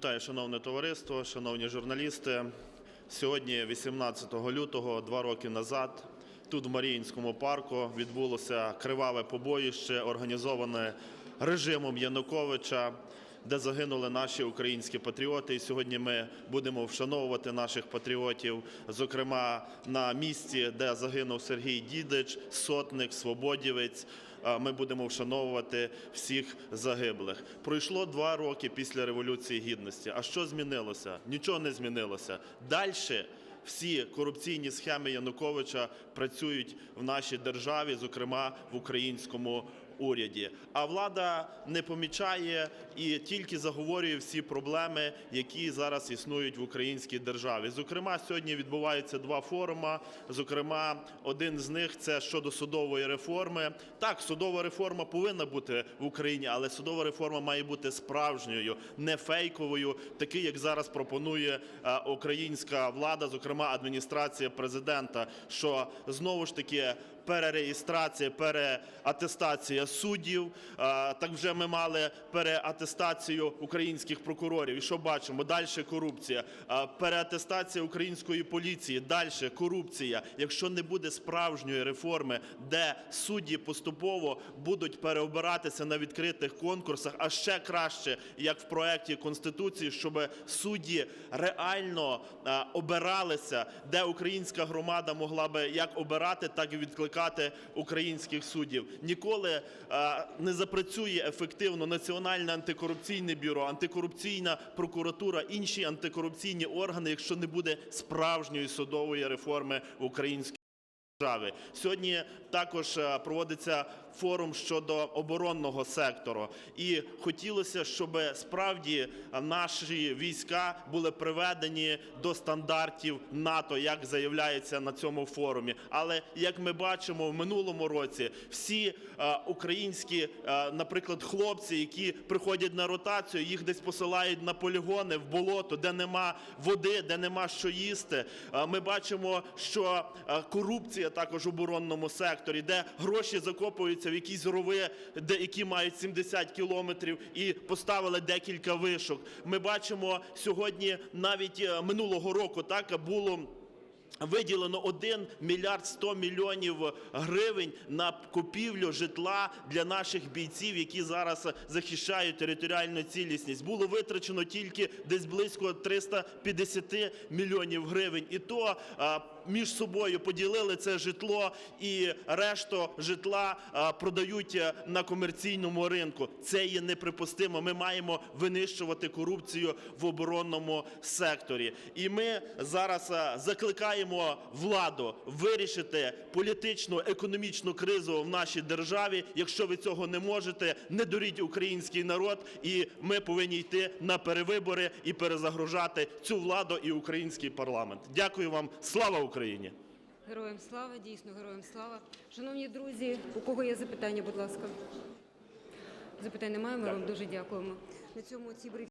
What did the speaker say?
Вітаю, шановне товариство, шановні журналісти. Сьогодні, 18 лютого, два роки назад, тут в Маріїнському парку відбулося криваве побоїще, організоване режимом Януковича, де загинули наші українські патріоти. І сьогодні ми будемо вшановувати наших патріотів, зокрема на місці, де загинув Сергій Дідич, сотник, свободівець. Ми будемо вшановувати всіх загиблих. Пройшло два роки після Революції Гідності. А що змінилося? Нічого не змінилося. Далі всі корупційні схеми Януковича працюють в нашій державі, зокрема в українському уряді. А влада не помічає і тільки заговорює всі проблеми, які зараз існують в українській державі. Зокрема, сьогодні відбуваються два форуми. Зокрема, один з них це щодо судової реформи. Так, судова реформа повинна бути в Україні, але судова реформа має бути справжньою, не фейковою, такий, як зараз пропонує е, українська влада, зокрема адміністрація президента, що знову ж таки перереєстрація, переатестація суддів. Так вже ми мали переатестацію українських прокурорів. І що бачимо? Далі корупція. Переатестація української поліції. Далі корупція. Якщо не буде справжньої реформи, де судді поступово будуть переобиратися на відкритих конкурсах, а ще краще, як в проєкті Конституції, щоб судді реально обиралися, де українська громада могла би як обирати, так і відкликати українських суддів. Ніколи не запрацює ефективно Національне антикорупційне бюро, антикорупційна прокуратура, інші антикорупційні органи, якщо не буде справжньої судової реформи в українській. Сьогодні також е, проводиться форум щодо оборонного сектору, і хотілося, щоб справді наші війська були приведені до стандартів НАТО, як заявляється на цьому форумі. Але як ми бачимо, в минулому році всі е, українські, е, наприклад, хлопці, які приходять на ротацію, їх десь посилають на полігони в болото, де нема води, де нема що їсти. Е, Ми бачимо, що корупція також в оборонному секторі, де гроші закопуються в якісь рови, де які мають 70 кілометрів, і поставили декілька вишок. Ми бачимо сьогодні, навіть е, минулого року, так було. Виділено 1 мільярд 100 мільйонів гривень на купівлю житла для наших бійців, які зараз захищають територіальну цілісність. Було витрачено тільки десь близько 350 мільйонів гривень. І то між собою поділили це житло і решту житла продають е, на комерційному ринку. Це є неприпустимо. Ми маємо винищувати корупцію в оборонному секторі. І ми зараз закликаємо владу вирішити політичну економічну кризу в нашій державі. Якщо ви цього не можете, не дуріть український народ, і ми повинні йти на перевибори і перезагружати цю владу і український парламент. Дякую вам. Слава Україні! Героям слава, дійсно, героям слава. Шановні друзі, у кого є запитання, будь ласка. Запитань немає, ми вам дуже дякуємо. На цьому ці брифінги